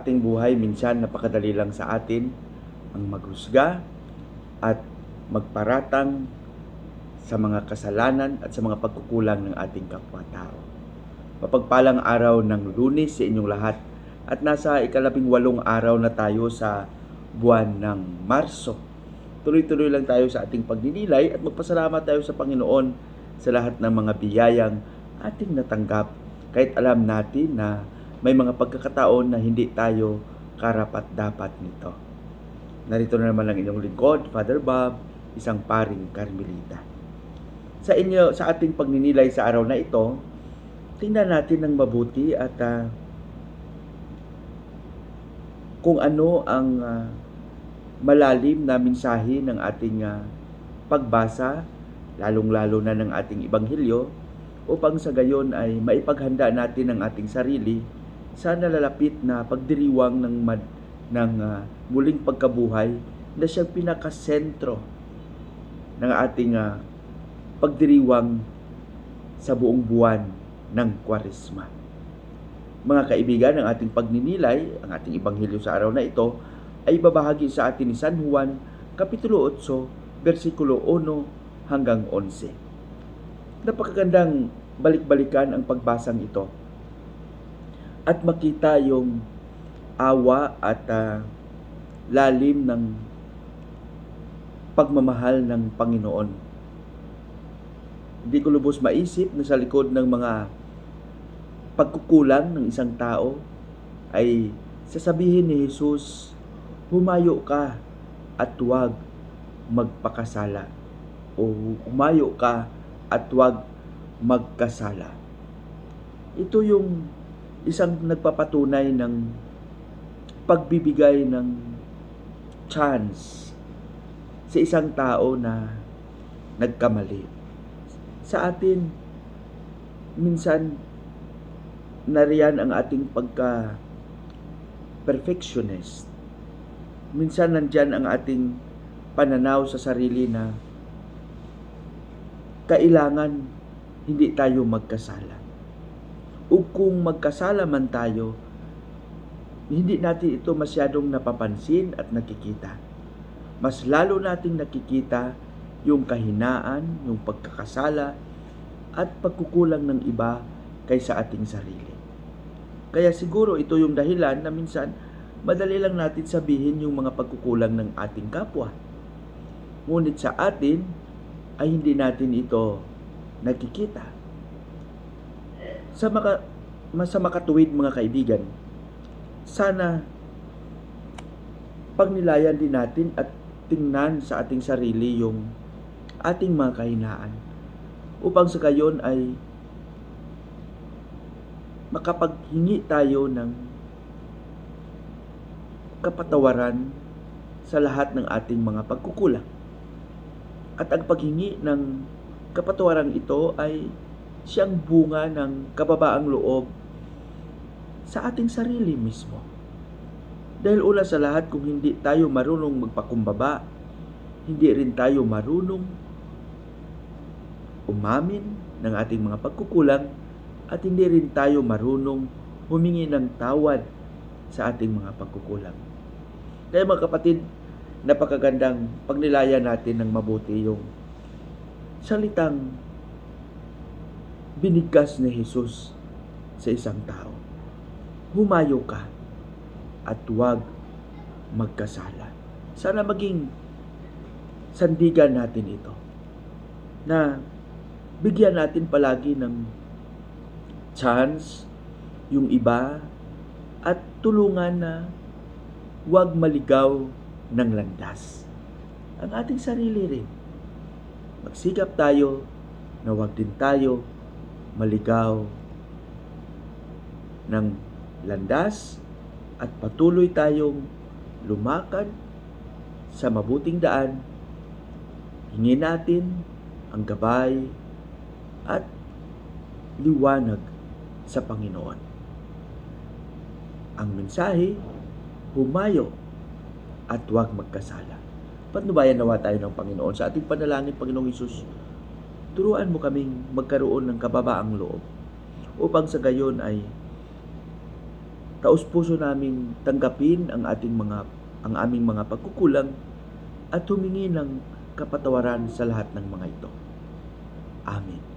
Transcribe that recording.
ating buhay minsan napakadali lang sa atin ang maghusga at magparatang sa mga kasalanan at sa mga pagkukulang ng ating kapwa-tao. Mapagpalang araw ng lunes sa inyong lahat at nasa ikalabing walong araw na tayo sa buwan ng Marso. Tuloy-tuloy lang tayo sa ating pagninilay at magpasalamat tayo sa Panginoon sa lahat ng mga biyayang ating natanggap kahit alam natin na may mga pagkakataon na hindi tayo karapat dapat nito. Narito na naman ang inyong lingkod, Father Bob, isang paring Carmelita. Sa inyo, sa ating pagninilay sa araw na ito, tingnan natin ng mabuti at ah, kung ano ang ah, malalim na mensahe ng ating ah, pagbasa, lalong-lalo na ng ating ibanghilyo, upang sa gayon ay maipaghanda natin ang ating sarili sa nalalapit na pagdiriwang ng mad, ng ah, muling pagkabuhay na siyang pinakasentro ng ating ah, pagdiriwang sa buong buwan ng Kwaresma. Mga kaibigan, ang ating pagninilay, ang ating ibanghilyo sa araw na ito ay babahagi sa atin ni San Juan, Kapitulo 8, versikulo 1 hanggang 11. Napakagandang balik-balikan ang pagbasang ito at makita yung awa at ah, lalim ng pagmamahal ng Panginoon. Hindi ko lubos maisip na sa likod ng mga pagkukulang ng isang tao ay sasabihin ni Jesus, humayo ka at huwag magpakasala o humayo ka at huwag magkasala. Ito yung isang nagpapatunay ng pagbibigay ng chance sa isang tao na nagkamali. Sa atin, minsan, nariyan ang ating pagka perfectionist. Minsan nandyan ang ating pananaw sa sarili na kailangan hindi tayo magkasala. O kung magkasala man tayo, hindi natin ito masyadong napapansin at nakikita. Mas lalo nating nakikita yung kahinaan, yung pagkakasala, at pagkukulang ng iba kaysa ating sarili. Kaya siguro ito yung dahilan na minsan madali lang natin sabihin yung mga pagkukulang ng ating kapwa. Ngunit sa atin ay hindi natin ito nakikita. Sa maka, sa makatuwid mga kaibigan, sana pagnilayan din natin at tingnan sa ating sarili yung ating mga kahinaan upang sa gayon ay makapaghingi tayo ng kapatawaran sa lahat ng ating mga pagkukulang. At ang paghingi ng kapatawaran ito ay siyang bunga ng kababaang loob sa ating sarili mismo. Dahil una sa lahat, kung hindi tayo marunong magpakumbaba, hindi rin tayo marunong umamin ng ating mga pagkukulang at hindi rin tayo marunong humingi ng tawad sa ating mga pagkukulang. Kaya mga kapatid, napakagandang pagnilayan natin ng mabuti yung salitang binigkas ni Jesus sa isang tao. Humayo ka at huwag magkasala. Sana maging sandigan natin ito na bigyan natin palagi ng chance yung iba at tulungan na huwag maligaw ng landas. Ang ating sarili rin. Magsikap tayo na huwag din tayo maligaw ng landas at patuloy tayong lumakad sa mabuting daan. Hingin natin ang gabay at liwanag sa Panginoon. Ang mensahe, humayo at huwag magkasala. Patnubayan nawa tayo ng Panginoon sa ating panalangin, Panginoong Isus. Turuan mo kaming magkaroon ng kababaang loob upang sa gayon ay taos puso naming tanggapin ang ating mga ang aming mga pagkukulang at humingi ng kapatawaran sa lahat ng mga ito. Amen.